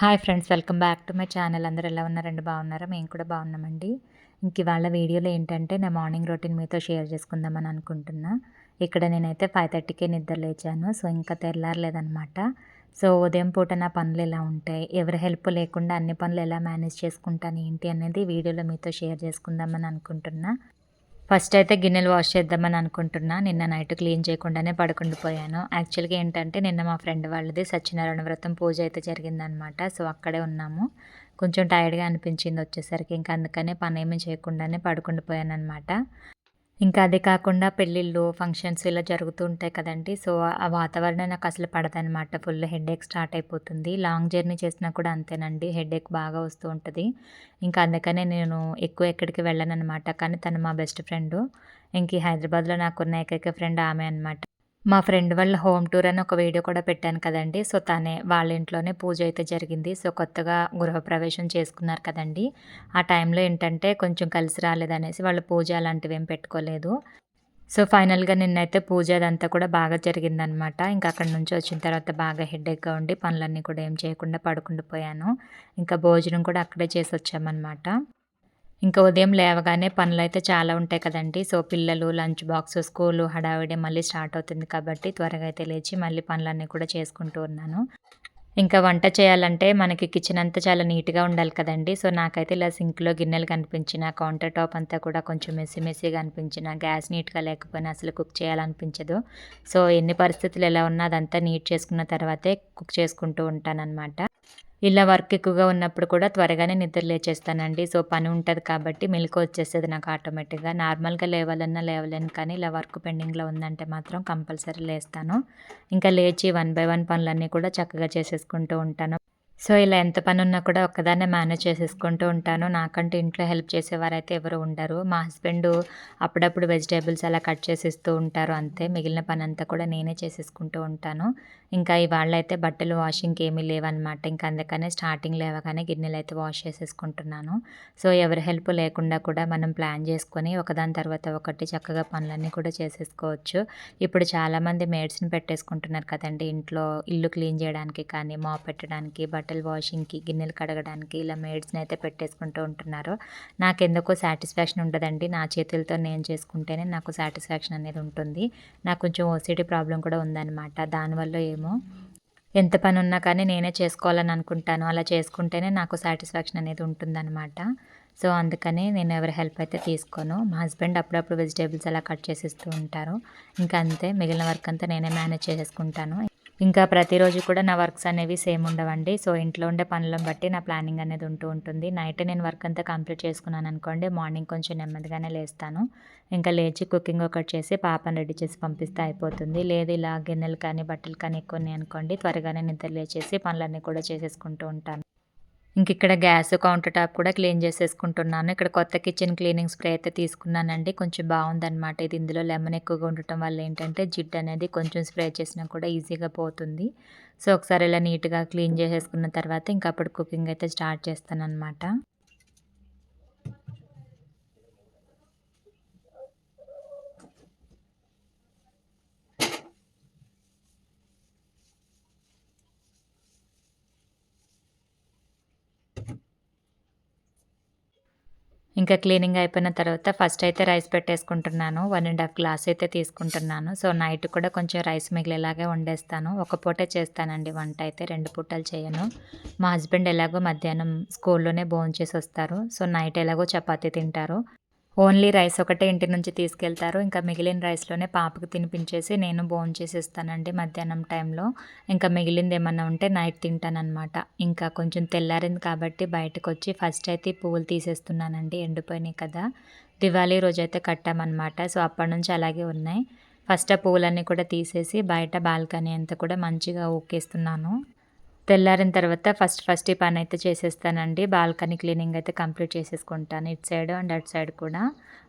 Hi friends welcome back to my channel అందరూ ఎలా ఉన్నారండి బాగున్నారా? మేము కూడా బాగున్నామండి. ఇంక ఇవాళ వీడియోలో ఏంటంటే నా మార్నింగ్ రొటీన్ మీతో షేర్ చేసుకుందామని అనుకుంటున్నా. ఇక్కడ నేనైతే ఫైవ్ థర్టీకే నిద్ర లేచాను. సో ఇంకా తెల్లారలేదనమాట సో ఉదయం పూట నా పనులు ఎలా ఉంటాయి? ఎవరి హెల్ప్ లేకుండా అన్ని పనులు ఎలా మేనేజ్ చేసుకుంటాను? ఏంటి అనేది వీడియోలో మీతో షేర్ చేసుకుందామని అనుకుంటున్నా. ఫస్ట్ అయితే గిన్నెలు వాష్ చేద్దామని అనుకుంటున్నా. నిన్న నైట్ క్లీన్ చేయకుండానే పడుకుండిపోయాను యాక్చువల్గా ఏంటంటే నిన్న మా ఫ్రెండ్ వాళ్ళది సత్యనారాయణ వ్రతం పూజ అయితే జరిగిందనమాట సో అక్కడే ఉన్నాము. కొంచెం టైర్డ్గా అనిపించింది వచ్చేసరికి. ఇంకా అందుకనే పని ఏమీ చేయకుండానే పడుకుండిపోయాను అనమాట ఇంకా అదే కాకుండా పెళ్ళిళ్ళు ఫంక్షన్స్ ఇలా జరుగుతూ ఉంటాయి కదండి. సో ఆ వాతావరణం నాకు అసలు పడదనమాట ఫుల్ హెడేక్ స్టార్ట్ అయిపోతుంది. లాంగ్ జర్నీ చేసినా కూడా అంతేనండి. హెడేక్ బాగా వస్తూ ఉంటుంది. ఇంకా అందుకనే నేను ఎక్కువ ఎక్కడికి వెళ్ళను అనమాట కానీ తను మా బెస్ట్ ఫ్రెండ్. ఇంక హైదరాబాద్లో నాకున్న ఏకైక ఫ్రెండ్ ఆమె అనమాట మా ఫ్రెండ్ వాళ్ళ హోమ్ టూర్ అని ఒక వీడియో కూడా పెట్టాను కదండి. సో తనే వాళ్ళ ఇంట్లోనే పూజ అయితే జరిగింది. సో కొత్తగా గృహప్రవేశం చేసుకున్నారు కదండి. ఆ టైంలో ఏంటంటే కొంచెం కలిసి రాలేదనేసి వాళ్ళు పూజ అలాంటివి ఏం పెట్టుకోలేదు. సో ఫైనల్గా నిన్నైతే పూజ అదంతా కూడా బాగా జరిగిందనమాట. ఇంకా అక్కడ నుంచి వచ్చిన తర్వాత బాగా హెడ్ఏక్గా ఉండి పనులన్నీ కూడా ఏం చేయకుండా పడుకుండిపోయాను. ఇంకా భోజనం కూడా అక్కడే చేసి వచ్చామన్నమాట ఇంకా ఉదయం లేవగానే పనులు అయితే చాలా ఉంటాయి కదండి. సో పిల్లలు లంచ్ బాక్స్ స్కూలు హడావిడి మళ్ళీ స్టార్ట్ అవుతుంది కాబట్టి త్వరగా అయితే లేచి మళ్ళీ పనులన్నీ కూడా చేసుకుంటూ ఉన్నాను. ఇంకా వంట చేయాలంటే మనకి కిచెన్ అంతా చాలా నీట్గా ఉండాలి కదండి. సో నాకైతే ఇలా సింక్లో గిన్నెలు కనిపించిన కౌంటర్ టాప్ అంతా కూడా కొంచెం మెస్సీ మెస్సీగా అనిపించిన గ్యాస్ నీట్గా లేకపోయినా అసలు కుక్ చేయాలనిపించదు. సో ఎన్ని పరిస్థితులు ఎలా ఉన్నా అదంతా నీట్ చేసుకున్న తర్వాతే కుక్ చేసుకుంటూ ఉంటానన్నమాట. ఇలా వర్క్ ఎక్కువగా ఉన్నప్పుడు కూడా త్వరగానే నిద్ర లేచేస్తానండి. సో పని ఉంటుంది కాబట్టి మెలకు వచ్చేస్తుంది నాకు ఆటోమేటిక్గా. నార్మల్గా లేవాలన్నా లేవలేను కానీ ఇలా వర్క్ పెండింగ్లో ఉందంటే మాత్రం కంపల్సరీ లేస్తాను. ఇంకా లేచి వన్ బై వన్ పనులన్నీ కూడా చక్కగా చేసేసుకుంటూ ఉంటాను. సో ఇలా ఎంత పని ఉన్నా కూడా ఒక్కదాన్నే మేనేజ్ చేసేసుకుంటూ ఉంటాను. నాకంటే ఇంట్లో హెల్ప్ చేసేవారైతే ఎవరు ఉండరు. మా హస్బెండ్ అప్పుడప్పుడు వెజిటేబుల్స్ అలా కట్ చేసిస్తూ ఉంటారు అంతే. మిగిలిన పని అంతా కూడా నేనే చేసేసుకుంటూ ఉంటాను. ఇంకా ఇవాళ అయితే బట్టలు వాషింగ్కి ఏమీ లేవన్నమాట. ఇంకా అందుకనే స్టార్టింగ్ లేవగానే గిన్నెలు అయితే వాష్ చేసేసుకుంటున్నాను. సో ఎవరి హెల్ప్ లేకుండా కూడా మనం ప్లాన్ చేసుకొని ఒకదాని తర్వాత ఒకటి చక్కగా పనులన్నీ కూడా చేసేసుకోవచ్చు. ఇప్పుడు చాలామంది మేడ్స్ని పెట్టేసుకుంటున్నారు కదండి. ఇంట్లో ఇల్లు క్లీన్ చేయడానికి కానీ మాప్ పెట్టడానికి బట్ బట్టలు వాషింగ్కి గిన్నెలు కడగడానికి ఇలా మేడ్స్ని అయితే పెట్టేసుకుంటూ ఉంటున్నారు. నాకు ఎందుకో సాటిస్ఫాక్షన్ ఉండదండి. నా చేతులతో నేను చేసుకుంటేనే నాకు సాటిస్ఫాక్షన్ అనేది ఉంటుంది. నాకు కొంచెం ఓసిటీ ప్రాబ్లం కూడా ఉందన్నమాట. దానివల్ల ఏమో ఎంత పని ఉన్నా కానీ నేనే చేసుకోవాలని అనుకుంటాను. అలా చేసుకుంటేనే నాకు సాటిస్ఫాక్షన్ అనేది ఉంటుందన్నమాట. సో అందుకని నేను ఎవరి హెల్ప్ అయితే తీసుకోను. మా హస్బెండ్ అప్పుడప్పుడు వెజిటేబుల్స్ అలా కట్ చేసిస్తూ ఉంటారు. ఇంకా అంతే మిగిలిన వర్క్ అంతా నేనే మేనేజ్ చేసుకుంటాను ఇంకా ప్రతిరోజు కూడా నా వర్క్స్ అనేవి సేమ్ ఉండవండి. సో ఇంట్లో ఉండే పనులను బట్టి నా ప్లానింగ్ అనేది ఉంటూ ఉంటుంది. నైట్ నేను వర్క్ అంతా కంప్లీట్ చేసుకున్నాను అనుకోండి మార్నింగ్ కొంచెం నెమ్మదిగానే లేస్తాను. ఇంకా లేచి కుకింగ్ ఒకటి చేసి పాపను రెడీ చేసి పంపిస్తే అయిపోతుంది. లేదు ఇలా గిన్నెలు కానీ బట్టలు కానీ ఎక్కువ అనుకోండి త్వరగానే నిద్ర లేచేసి పనులన్నీ కూడా చేసేసుకుంటూ ఉంటాను. ఇంక ఇక్కడ గ్యాస్ కౌంటర్ టాప్ కూడా క్లీన్ చేసేసుకుంటున్నాను. ఇక్కడ కొత్త కిచెన్ క్లీనింగ్ స్ప్రే అయితే తీసుకున్నానండి. కొంచెం బాగుందన్నమాట ఇది. ఇందులో లెమన్ ఎక్కువగా ఉండటం వల్ల ఏంటంటే జిడ్ అనేది కొంచెం స్ప్రే చేసినా కూడా ఈజీగా పోతుంది. సో ఒకసారి ఇలా నీట్గా క్లీన్ చేసేసుకున్న తర్వాత ఇంకా అప్పుడు కుకింగ్ అయితే స్టార్ట్ చేస్తానన్నమాట. ఇంకా క్లీనింగ్ అయిపోయిన తర్వాత ఫస్ట్ అయితే రైస్ పెట్టేసుకుంటున్నాను. వన్ అండ్ హాఫ్ గ్లాస్ అయితే తీసుకుంటున్నాను. సో నైట్ కూడా కొంచెం రైస్ మిగిలేలాగే వండేస్తాను. ఒక పూటే చేస్తానండి. వంట అయితే రెండు పూటలు చేయను. మా హస్బెండ్ ఎలాగో మధ్యాహ్నం స్కూల్లోనే భోంచేసి వస్తారు. సో నైట్ ఎలాగో చపాతీ తింటారు. ఓన్లీ రైస్ ఒకటే ఇంటి నుంచి తీసుకెళ్తారు. ఇంకా మిగిలిన రైస్లోనే పాపకు తినిపించేసి నేను బోన్ చేసేస్తానండి మధ్యాహ్నం టైంలో. ఇంకా మిగిలింది ఏమన్నా ఉంటే నైట్ తింటానమాట ఇంకా కొంచెం తెల్లారింది కాబట్టి బయటకు వచ్చి ఫస్ట్ అయితే పువ్వులు తీసేస్తున్నానండి ఎండిపోయినాయి కదా. దివాళీ రోజు అయితే కట్టామన్నమాట. సో అప్పటి నుంచి అలాగే ఉన్నాయి. ఫస్ట్ ఆ పువ్వులన్నీ కూడా తీసేసి బయట బాల్కనీ అంతా కూడా మంచిగా ఊకేస్తున్నాను. తెల్లారిన తర్వాత ఫస్ట్ ఫస్ట్ ఈ పని అయితే చేసేస్తానండి. బాల్కనీ క్లీనింగ్ అయితే కంప్లీట్ చేసేసుకుంటాను. ఇటు సైడ్ అండ్ అటు సైడ్ కూడా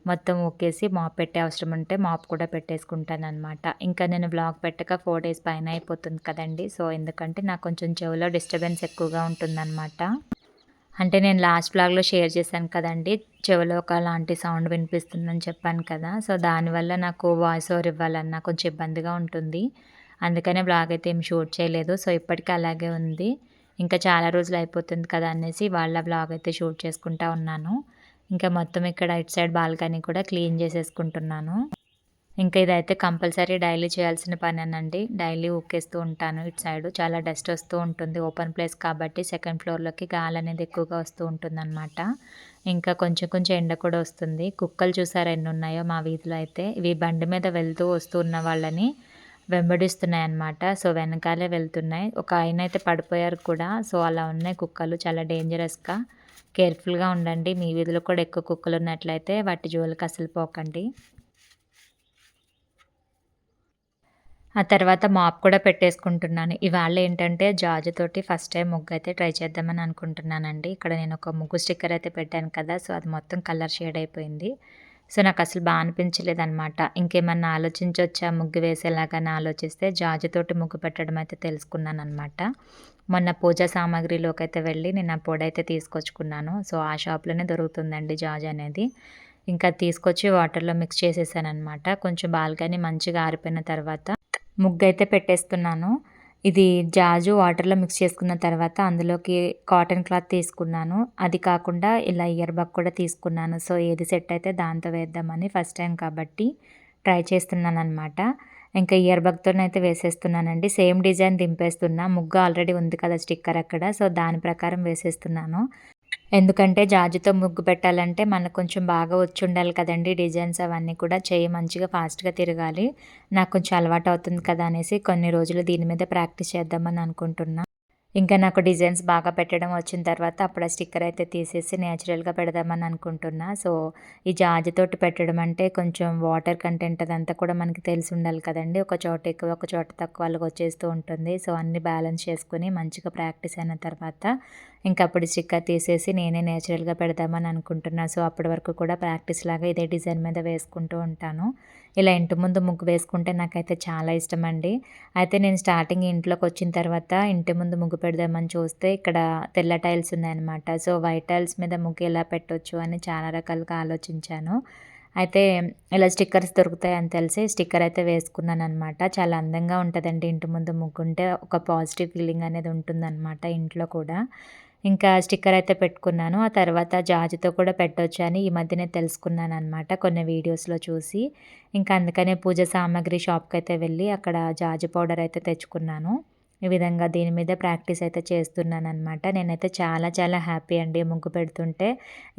మొత్తం ఒకేసి మాప్ పెట్టే అవసరం ఉంటే మాప్ కూడా పెట్టేసుకుంటాను అనమాట ఇంకా నేను బ్లాగ్ పెట్టక ఫోర్ డేస్ పైన అయిపోతుంది కదండి. సో ఎందుకంటే నాకు కొంచెం చెవిలో డిస్టర్బెన్స్ ఎక్కువగా ఉంటుందన్నమాట. అంటే నేను లాస్ట్ బ్లాగ్లో షేర్ చేశాను కదండి. చెవిలో ఒక లాంటి సౌండ్ వినిపిస్తుందని చెప్పాను కదా. సో దానివల్ల నాకు వాయిస్ ఓవర్ ఇవ్వాలన్నా కొంచెం ఇబ్బందిగా ఉంటుంది. అందుకనే బ్లాగ్ అయితే ఏం షూట్ చేయలేదు. సో ఇప్పటికీ అలాగే ఉంది. ఇంకా చాలా రోజులు అయిపోతుంది కదా అనేసి వాళ్ళ బ్లాగ్ అయితే షూట్ చేసుకుంటా ఉన్నాను. ఇంకా మొత్తం ఇక్కడ ఇటు సైడ్ బాల్కనీ కూడా క్లీన్ చేసేసుకుంటున్నాను. ఇంకా ఇదైతే కంపల్సరీ డైలీ చేయాల్సిన పని అనండి డైలీ ఊకేస్తూ ఉంటాను ఇటు సైడ్. చాలా డస్ట్ వస్తూ ఉంటుంది. ఓపెన్ ప్లేస్ కాబట్టి సెకండ్ ఫ్లోర్లోకి గాలి అనేది ఎక్కువగా వస్తూ ఉంటుంది అనమాట ఇంకా కొంచెం కొంచెం ఎండ కూడా వస్తుంది. కుక్కలు చూసారు ఎన్ని ఉన్నాయో మా వీధిలో అయితే. ఇవి బండి మీద వెళ్తూ వస్తూ ఉన్న వాళ్ళని వెంబడిస్తున్నాయి అన్నమాట సో వెనకాలే వెళ్తున్నాయి. ఒక ఆయన అయితే పడిపోయారు కూడా. సో అలా ఉన్నాయి కుక్కలు. చాలా డేంజరస్గా. కేర్ఫుల్గా ఉండండి. మీ వీధిలో కూడా ఎక్కువ కుక్కలు ఉన్నట్లయితే వాటి జోలికి అసలు పోకండి. ఆ తర్వాత మాప్ కూడా పెట్టేసుకుంటున్నాను. ఇవాళ ఏంటంటే జాజుతోటి ఫస్ట్ టైం ముగ్గు అయితే ట్రై చేద్దామని అనుకుంటున్నానండి. ఇక్కడ నేను ఒక ముగ్గు స్టిక్కర్ అయితే పెట్టాను కదా సో అది మొత్తం కలర్ షేడ్ అయిపోయింది. సో నాకు అసలు బాగా అనిపించలేదు అనమాట ఇంకేమన్నా ఆలోచించొచ్చా? ముగ్గు వేసేలాగానే ఆలోచిస్తే జాజుతోటి ముగ్గు పెట్టడం అయితే తెలుసుకున్నాను అనమాట మొన్న పూజా సామాగ్రిలోకి అయితే వెళ్ళి నేను ఆ పొడి అయితే తీసుకొచ్చుకున్నాను. సో ఆ షాప్లోనే దొరుకుతుందండి జాజ్ అనేది. ఇంకా తీసుకొచ్చి వాటర్లో మిక్స్ చేసేసాను అనమాట కొంచెం బాల్కనీ మంచిగా ఆరిపోయిన తర్వాత ముగ్గు అయితే పెట్టేస్తున్నాను. ఇది జాజు వాటర్లో మిక్స్ చేసుకున్న తర్వాత అందులోకి కాటన్ క్లాత్ తీసుకున్నాను. అది కాకుండా ఇలా ఇయర్ బగ్ కూడా తీసుకున్నాను. సో ఏది సెట్ అయితే దాంతో వేద్దామని ఫస్ట్ టైం కాబట్టి ట్రై చేస్తున్నాను అనమాట ఇంకా ఇయర్ బగ్తోనైతే వేసేస్తున్నానండి. సేమ్ డిజైన్ దింపేస్తున్నా. ముగ్గు ఆల్రెడీ ఉంది కదా స్టిక్కర్ అక్కడ. సో దాని ప్రకారం వేసేస్తున్నాను. ఎందుకంటే జాజితో ముగ్గు పెట్టాలంటే మనకు కొంచెం బాగా వచ్చి ఉండాలి కదండి డిజైన్స్ అవన్నీ కూడా. చేయి మంచిగా ఫాస్ట్గా తిరగాలి. నాకు కొంచెం అలవాటు అవుతుంది కదా అనేసి కొన్ని రోజులు దీని మీద ప్రాక్టీస్ చేద్దామని అనుకుంటున్నా. ఇంకా నాకు డిజైన్స్ బాగా పెట్టడం వచ్చిన తర్వాత అప్పుడు ఆ స్టిక్కర్ అయితే తీసేసి నేచురల్గా పెడదామని అనుకుంటున్నా. సో ఈ జాజితోటి పెట్టడం అంటే కొంచెం వాటర్ కంటెంట్ అదంతా కూడా మనకి తెలిసి ఉండాలి కదండి. ఒక చోట ఎక్కువ ఒక చోట తక్కువ అలాగ వచ్చేస్తూ ఉంటుంది. సో అన్ని బ్యాలెన్స్ చేసుకుని మంచిగా ప్రాక్టీస్ అయిన తర్వాత ఇంకా అప్పుడు స్టిక్కర్ తీసేసి నేనే నేచురల్గా పెడదామని అనుకుంటున్నాను సో అప్పటి వరకు కూడా ప్రాక్టీస్ లాగా ఇదే డిజైన్ మీద వేసుకుంటూ ఉంటాను. ఇలా ఇంటి ముందు ముగ్గు వేసుకుంటే నాకైతే చాలా ఇష్టం అండి అయితే నేను స్టార్టింగ్ ఇంట్లోకి వచ్చిన తర్వాత ఇంటి ముందు ముగ్గు పెడదామని చూస్తే ఇక్కడ తెల్ల టైల్స్ ఉన్నాయన్నమాట. సో వైట్ టైల్స్ మీద ముగ్గు ఎలా పెట్టవచ్చు అని చాలా రకాలుగా ఆలోచించాను. అయితే ఇలా స్టిక్కర్స్ దొరుకుతాయని తెలిసి స్టిక్కర్ అయితే వేసుకున్నాను అనమాట చాలా అందంగా ఉంటుందండి ఇంటి ముందు ముగ్గుంటే. ఒక పాజిటివ్ ఫీలింగ్ అనేది ఉంటుందన్నమాట ఇంట్లో కూడా. ఇంకా స్టిక్కర్ అయితే పెట్టుకున్నాను. ఆ తర్వాత జాజితో కూడా పెట్టవచ్చు అని ఈ మధ్యనే తెలుసుకున్నాను అనమాట కొన్ని వీడియోస్లో చూసి. ఇంకా అందుకనే పూజ సామాగ్రి షాప్కి అయితే వెళ్ళి అక్కడ జాజి పౌడర్ అయితే తెచ్చుకున్నాను. ఈ విధంగా దీని మీద ప్రాక్టీస్ అయితే చేస్తున్నాను అనమాట నేనైతే చాలా చాలా హ్యాపీ అండి ముగ్గు పెడుతుంటే.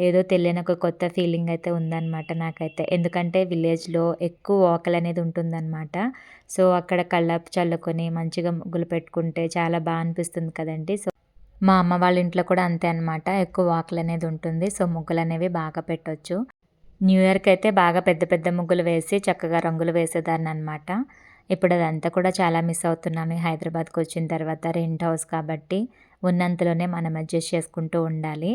ఏదో తెలియని ఒక కొత్త ఫీలింగ్ అయితే ఉందన్నమాట నాకైతే. ఎందుకంటే విలేజ్లో ఎక్కువ వాకల్ అనేది ఉంటుందన్నమాట. సో అక్కడ కళ్ళపు చల్లుకొని మంచిగా ముగ్గులు పెట్టుకుంటే చాలా బాగా అనిపిస్తుంది కదండి. సో మా అమ్మ వాళ్ళ ఇంట్లో కూడా అంతే అనమాట ఎక్కువ వాకులు అనేది ఉంటుంది. సో ముగ్గులు అనేవి బాగా పెట్టవచ్చు న్యూ ఇయర్కి అయితే బాగా పెద్ద పెద్ద ముగ్గులు వేసి చక్కగా రంగులు వేసేదాన్ని అనమాట ఇప్పుడు అదంతా కూడా చాలా మిస్ అవుతున్నాను. హైదరాబాద్కి వచ్చిన తర్వాత రెంట్ హౌస్ కాబట్టి ఉన్నంతలోనే మనం అడ్జస్ట్ చేసుకుంటూ ఉండాలి.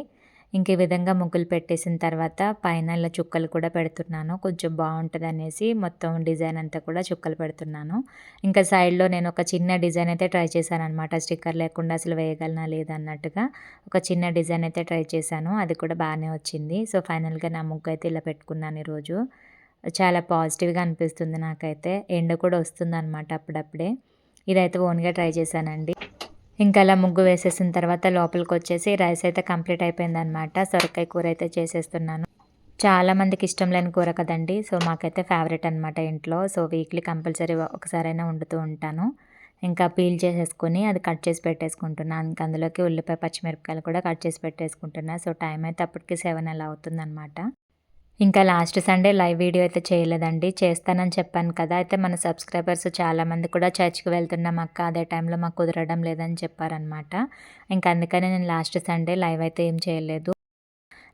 ఇంక ఈ విధంగా ముగ్గులు పెట్టేసిన తర్వాత పైన ఇలా చుక్కలు కూడా పెడుతున్నాను. కొంచెం బాగుంటుంది అనేసి మొత్తం డిజైన్ అంతా కూడా చుక్కలు పెడుతున్నాను. ఇంకా సైడ్లో నేను ఒక చిన్న డిజైన్ అయితే ట్రై చేశాను అనమాట స్టిక్కర్ లేకుండా అసలు వేయగలనా లేదన్నట్టుగా ఒక చిన్న డిజైన్ అయితే ట్రై చేశాను. అది కూడా బాగానే వచ్చింది. సో ఫైనల్గా నా ముగ్గు అయితే ఇలా పెట్టుకున్నాను ఈరోజు. చాలా పాజిటివ్గా అనిపిస్తుంది నాకైతే. ఎండ కూడా వస్తుంది అనమాట అప్పుడప్పుడే. ఇదైతే ఓన్గా ట్రై చేశానండి. ఇంకా అలా ముగ్గు వేసేసిన తర్వాత లోపలికి వచ్చేసి రైస్ అయితే కంప్లీట్ అయిపోయిందనమాట సొరకాయ కూర అయితే చేసేస్తున్నాను. చాలామందికి ఇష్టం లేని కూర కదండి. సో మాకైతే ఫేవరెట్ అనమాట ఇంట్లో. సో వీక్లీ కంపల్సరీ ఒకసారైనా వండుతూ ఉంటాను. ఇంకా పీల్ చేసేసుకొని అది కట్ చేసి పెట్టేసుకుంటున్నాను ఇంకా అందులోకి ఉల్లిపాయ పచ్చిమిరపకాయలు కూడా కట్ చేసి పెట్టేసుకుంటున్నా. సో టైం అయితే అప్పటికి సెవెన్ అలా అవుతుందన్నమాట. ఇంకా లాస్ట్ సండే లైవ్ వీడియో అయితే చేయలేదండి. చేస్తానని చెప్పాను కదా. అయితే మన సబ్స్క్రైబర్స్ చాలామంది కూడా చర్చ్కి వెళ్తున్నాం అక్క. అదే టైంలో మాకు కుదరడం లేదని చెప్పారనమాట ఇంకా అందుకనే నేను లాస్ట్ సండే లైవ్ అయితే ఏం చేయలేదు.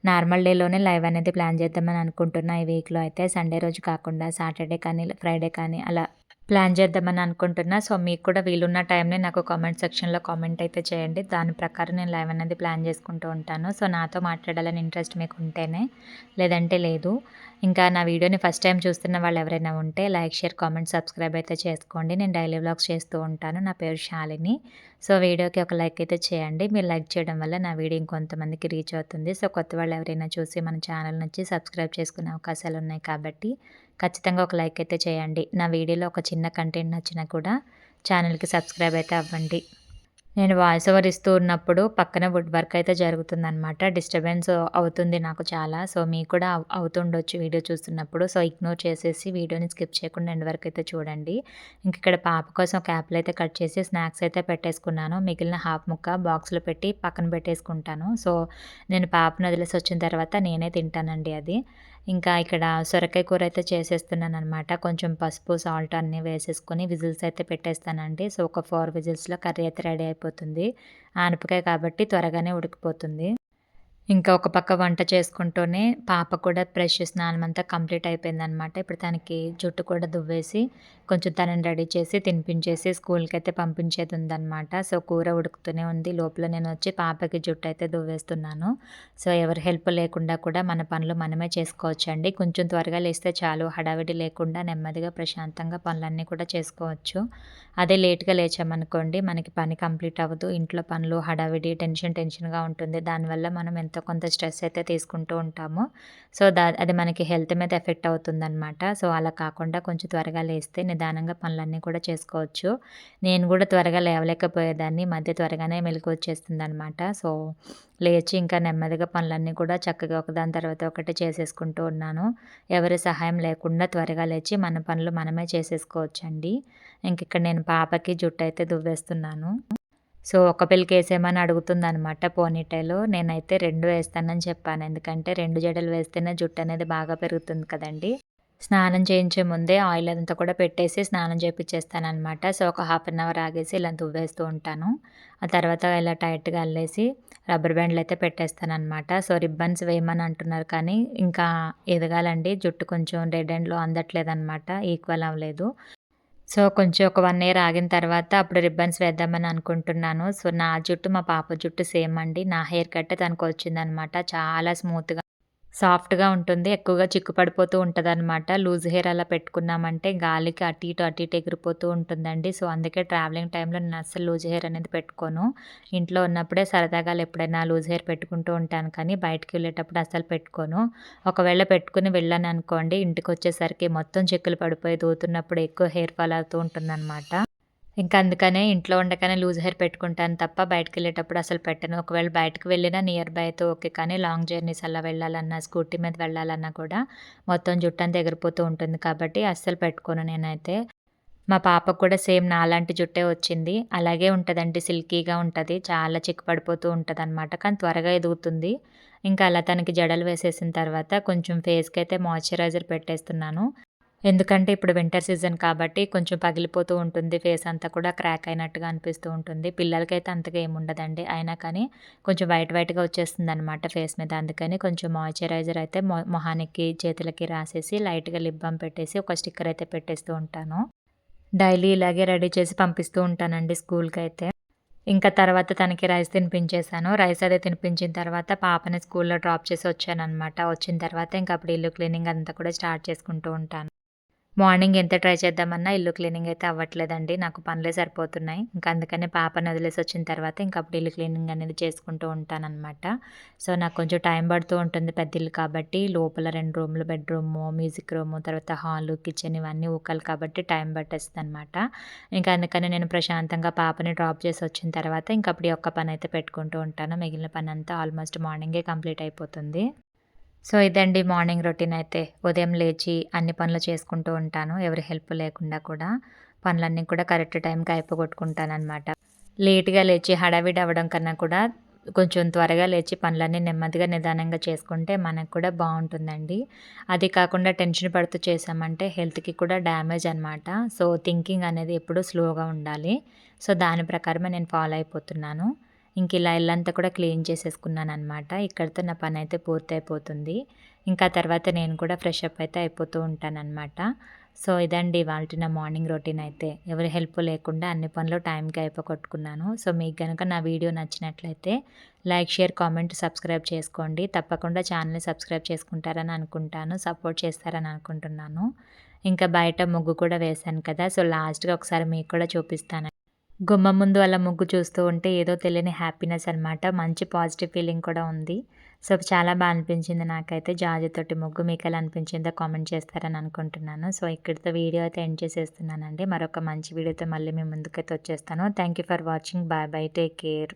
నార్మల్ డేలోనే లైవ్ అనేది ప్లాన్ చేద్దామని అనుకుంటున్నా ఈ వీక్లో అయితే. సండే రోజు కాకుండా సాటర్డే కానీ ఫ్రైడే కానీ అలా ప్లాన్ చేద్దామని అనుకుంటున్నా. సో మీకు కూడా వీలున్న టైంని నాకు కామెంట్ సెక్షన్లో కామెంట్ అయితే చేయండి. దాని ప్రకారం నేను లైవ్ అనేది ప్లాన్ చేసుకుంటూ ఉంటాను. సో నాతో మాట్లాడాలని ఇంట్రెస్ట్ మీకు ఉంటేనే లేదంటే లేదు. ఇంకా నా వీడియోని ఫస్ట్ టైం చూస్తున్న వాళ్ళు ఎవరైనా ఉంటే లైక్ షేర్ కామెంట్ సబ్స్క్రైబ్ అయితే చేసుకోండి. నేను డైలీ వ్లాగ్స్ చేస్తూ ఉంటాను. నా పేరు శాలిని. సో వీడియోకి ఒక లైక్ అయితే చేయండి. మీరు లైక్ చేయడం వల్ల నా వీడియో ఇంకొంతమందికి రీచ్ అవుతుంది. సో కొత్త వాళ్ళు ఎవరైనా చూసి మన ఛానల్ నుంచి సబ్స్క్రైబ్ చేసుకునే అవకాశాలు ఉన్నాయి కాబట్టి ఖచ్చితంగా ఒక లైక్ అయితే చేయండి. నా వీడియోలో ఒక చిన్న కంటెంట్ నచ్చినా కూడా ఛానల్కి సబ్స్క్రైబ్ అయితే అవ్వండి. నేను వాయిస్ ఓవర్ ఇస్తూ ఉన్నప్పుడు పక్కన వుడ్ వర్క్ అయితే జరుగుతుందనమాట. డిస్టర్బెన్స్ అవుతుంది నాకు చాలా. సో, మీకు కూడా అవుతుండొచ్చు వీడియో చూస్తున్నప్పుడు. సో, ఇగ్నోర్ చేసేసి వీడియోని స్కిప్ చేయకుండా ఎండ్ వరకు అయితే చూడండి. ఇంక ఇక్కడ పాప కోసం ఒక యాపిల్ అయితే కట్ చేసి స్నాక్స్ అయితే పెట్టేసుకున్నాను. మిగిలిన హాఫ్ ముక్క బాక్స్‌లో పెట్టి పక్కన పెట్టేసుకుంటాను. సో, నేను పాపను వదిలేసి వచ్చిన తర్వాత నేనే తింటానండి అది. ఇంకా ఇక్కడ సొరకాయ కూర అయితే చేసేస్తున్నాను అనమాట కొంచెం పసుపు, సాల్ట్ అన్నీ వేసేసుకొని విజిల్స్ అయితే పెట్టేస్తానండి. సో, ఒక ఫోర్ విజిల్స్‌లో కర్రీ అయితే రెడీ అయిపోతుంది. ఆనపకాయ కాబట్టి త్వరగానే ఉడికిపోతుంది. ఇంకా ఒక పక్క వంట చేసుకుంటూనే పాప కూడా బ్రష్ స్నానం అంతా కంప్లీట్ అయిపోయిందనమాట. ఇప్పుడు తనకి జుట్టు కూడా దువ్వేసి, కొంచెం తనని రెడీ చేసి, తినిపించేసి స్కూల్కి అయితే పంపించేది ఉందనమాట. సో, కూర ఉడుకుతూనే ఉంది. లోపల నేను వచ్చి పాపకి జుట్టు అయితే దువ్వేస్తున్నాను. సో, ఎవరి హెల్ప్ లేకుండా కూడా మన పనులు మనమే చేసుకోవచ్చండి. కొంచెం త్వరగా లేస్తే చాలు హడావిడి లేకుండా నెమ్మదిగా ప్రశాంతంగా పనులన్నీ కూడా చేసుకోవచ్చు. అదే లేట్‌గా లేచామనుకోండి మనకి పని కంప్లీట్ అవ్వదు. ఇంట్లో పనులు హడావిడి, టెన్షన్ టెన్షన్‌గా ఉంటుంది. దానివల్ల మనం ఎంత కొంత స్ట్రెస్ అయితే తీసుకుంటూ ఉంటాము. సో, దా అది మనకి హెల్త్ మీద ఎఫెక్ట్ అవుతుందన్నమాట సో, అలా కాకుండా కొంచెం త్వరగా లేస్తే నిదానంగా పనులన్నీ కూడా చేసుకోవచ్చు. నేను కూడా త్వరగా లేవలేకపోయేదాన్ని. మధ్య త్వరగానే మెలుకువ వచ్చేస్తుందన్నమాట సో, లేచి ఇంకా నెమ్మదిగా పనులన్నీ కూడా చక్కగా ఒకదాని తర్వాత ఒకటి చేసేసుకుంటూ ఉన్నాను. ఎవరి సహాయం లేకుండా త్వరగా లేచి మన పనులు మనమే చేసేసుకోవచ్చండి. ఇంక ఇక్కడ నేను పాపకి జుట్టు అయితే దువ్వేస్తున్నాను. సో, ఒక పిల్లకేసేయమని అడుగుతుందనమాట పోనీటైలు. నేనైతే రెండు వేస్తానని చెప్పాను. ఎందుకంటే రెండు జడలు వేస్తేనే జుట్టు అనేది బాగా పెరుగుతుంది కదండీ! స్నానం చేయించే ముందే ఆయిల్ అంతా కూడా పెట్టేసి స్నానం చేపించేస్తానమాట సో, ఒక హాఫ్ అన్ అవర్ ఆగేసి ఇలా దువ్వేస్తూ ఉంటాను. ఆ తర్వాత ఇలా టైట్‌గా అల్లేసి రబ్బర్ బ్యాండ్‌లు అయితే పెట్టేస్తానమాట సో, రిబ్బన్స్ వేయమని అంటున్నారు కానీ ఇంకా ఎదగాలండి. జుట్టు కొంచెం రెడ్ అండ్లో అందట్లేదనమాట. ఈక్వల్ అవ్వలేదు. సో, కొంచెం ఒక వన్ ఇయర్ ఆగిన తర్వాత అప్పుడు రిబ్బన్స్ వేద్దామని అనుకుంటున్నాను. సో, నా జుట్టు మా పాప జుట్టు సేమ్ అండి. నా హెయిర్ కట్టే తనకొచ్చిందనమాట. చాలా స్మూత్‌గా, సాఫ్ట్‌గా ఉంటుంది. ఎక్కువగా చిక్కు పడిపోతూ ఉంటదనమాట. లూజ్ హెయిర్ అలా పెట్టుకున్నామంటే గాలికి అటు ఇటు, అటు ఇటు ఎగిరిపోతూ ఉంటుందండి. సో, అందుకే ట్రావెలింగ్ టైంలో నేను అస్సలు లూజ్ హెయిర్ అనేది పెట్టుకోను. ఇంట్లో ఉన్నప్పుడే సరదాగా ఎప్పుడైనా లూజ్ హెయిర్ పెట్టుకుంటూ ఉంటాను కానీ బయటికి వెళ్ళేటప్పుడు అస్సలు పెట్టుకోను. ఒకవేళ పెట్టుకుని వెళ్ళాను అనుకోండి ఇంటికి ఇంటికొచ్చేసరికి మొత్తం చిక్కులు పడిపోయి దూతున్నప్పుడు ఎక్కువ హెయిర్ ఫాల్ అవుతూ ఉంటుందన్నమాట ఇంకా అందుకనే ఇంట్లో ఉండగానే లూజ్ హెయిర్ పెట్టుకుంటాను తప్ప బయటికెళ్ళేటప్పుడు అసలు పెట్టను. ఒకవేళ బయటకు వెళ్ళినా నియర్ బై అయితే ఓకే. కానీ లాంగ్ జర్నీస్ అలా వెళ్ళాలన్నా, స్కూటీ మీద వెళ్ళాలన్నా కూడా మొత్తం జుట్టంతా ఎగిరిపోతూ ఉంటుంది కాబట్టి అస్సలు పెట్టుకోను నేనైతే. మా పాపకు కూడా సేమ్ నాలాంటి జుట్టే వచ్చింది. అలాగే ఉంటుందండి సిల్కీగా ఉంటుంది చాలా చిక్కు పడిపోతూ అనమాట కానీ త్వరగా ఎదుగుతుంది. ఇంకా అలా తనకి జడలు వేసేసిన తర్వాత కొంచెం ఫేస్కి అయితే మాయిశ్చరైజర్ పెట్టేస్తున్నాను. ఎందుకంటే ఇప్పుడు వింటర్ సీజన్ కాబట్టి కొంచెం పగిలిపోతూ ఉంటుంది. ఫేస్ అంతా కూడా క్రాక్ అయినట్టుగా అనిపిస్తూ ఉంటుంది. పిల్లలకైతే అంతగా ఏముండదండి. అయినా కానీ కొంచెం వైట్ వైట్‌గా వచ్చేస్తుంది అనమాట ఫేస్ మీద. అందుకని కొంచెం మాయిశ్చరైజర్ అయితే మొ మొహానికి, చేతులకి రాసేసి లైట్‌గా లిప్ బామ్ పెట్టేసి ఒక స్టిక్కర్ అయితే పెట్టేస్తూ ఉంటాను. డైలీ ఇలాగే రెడీ చేసి పంపిస్తూ ఉంటానండి స్కూల్కి అయితే ఇంకా తర్వాత తనకి రైస్ తినిపించేసాను. రైస్ అదే తినిపించిన తర్వాత పాపని స్కూల్‌లో డ్రాప్ చేసి వచ్చాను అనమాట వచ్చిన తర్వాత ఇంక అప్పుడు ఇల్లు క్లీనింగ్ అంతా కూడా స్టార్ట్ చేసుకుంటూ ఉంటాను. మార్నింగ్ ఎంత ట్రై చేద్దామన్నా ఇల్లు క్లీనింగ్ అయితే అవ్వట్లేదండి. నాకు పనులే సరిపోతున్నాయి. ఇంకా అందుకనే పాపను వదిలేసి వచ్చిన తర్వాత ఇంకా అప్పుడు ఇల్లు క్లీనింగ్ అనేది చేసుకుంటూ ఉంటానన్నమాట సో, నాకు కొంచెం టైం పడుతూ ఉంటుంది పెద్ద ఇల్లు కాబట్టి. లోపల రెండు రూమ్‌లు, బెడ్‌రూము, మ్యూజిక్ రూము, తర్వాత హాలు, కిచెన్ ఇవన్నీ ఊకాలి కాబట్టి టైం పట్టేస్తుంది అనమాట ఇంకా అందుకని నేను ప్రశాంతంగా పాపని డ్రాప్ చేసి వచ్చిన తర్వాత ఇంకా అప్పుడు ఒక్క పని అయితే పెట్టుకుంటూ ఉంటాను. మిగిలిన పని అంతా ఆల్మోస్ట్ మార్నింగే కంప్లీట్ అయిపోతుంది. సో, ఇదండి మార్నింగ్ రొటీన్ అయితే. ఉదయం లేచి అన్ని పనులు చేసుకుంటూ ఉంటాను. ఎవరి హెల్ప్ లేకుండా కూడా. పనులన్నీ కూడా కరెక్ట్ టైంకి అయిపోగొట్టుకుంటాను అనమాట లేట్‌గా లేచి హడావిడి అవ్వడం కన్నా కూడా కొంచెం త్వరగా లేచి పనులన్నీ నెమ్మదిగా, నిదానంగా చేసుకుంటే మనకు కూడా బాగుంటుందండి అది కాకుండా టెన్షన్ పడుతూ చేశామంటే హెల్త్‌కి కూడా డ్యామేజ్ అనమాట. సో, థింకింగ్ అనేది ఎప్పుడూ స్లోగా ఉండాలి. సో, దాని ప్రకారమే నేను ఫాలో అయిపోతున్నాను. ఇంక ఇలా ఇల్లంతా కూడా క్లీన్ చేసేసుకున్నాను అనమాట ఇక్కడితో నా పని అయితే పూర్తయిపోతుంది. ఇంకా తర్వాత నేను కూడా ఫ్రెష్ అప్ అయితే అయిపోతూ ఉంటానన్నమాట సో, ఇదండి వాళ్ళ నా మార్నింగ్ రొటీన్ అయితే. ఎవరి హెల్ప్ లేకుండా అన్ని పనులు టైంకి అయిపోగొట్టుకున్నాను. సో, మీకు కనుక నా వీడియో నచ్చినట్లయితే లైక్, షేర్, కామెంట్, సబ్స్క్రైబ్ చేసుకోండి. తప్పకుండా ఛానల్‌ని సబ్స్క్రైబ్ చేసుకుంటారని అనుకుంటాను. సపోర్ట్ చేస్తారని అనుకుంటున్నాను. ఇంకా బయట ముగ్గు కూడా వేశాను కదా! సో, లాస్ట్‌గా ఒకసారి మీకు కూడా చూపిస్తాను. గుమ్మ ముందు అలా ముగ్గు చూస్తూ ఉంటే ఏదో తెలియని హ్యాపీనెస్ అనమాట. మంచి పాజిటివ్ ఫీలింగ్ కూడా ఉంది. సో, చాలా బాగా అనిపించింది నాకైతే జాజితోటి ముగ్గు. మీకు ఎలా అనిపించిందో కామెంట్ చేస్తారని అనుకుంటున్నాను. సో, ఇక్కడితో వీడియో అయితే ఎండ్ చేసేస్తున్నానండి. మరొక మంచి వీడియోతో మళ్ళీ మీ ముందుకైతే వచ్చేస్తాను. Thank you for watching. Bye bye. Take care.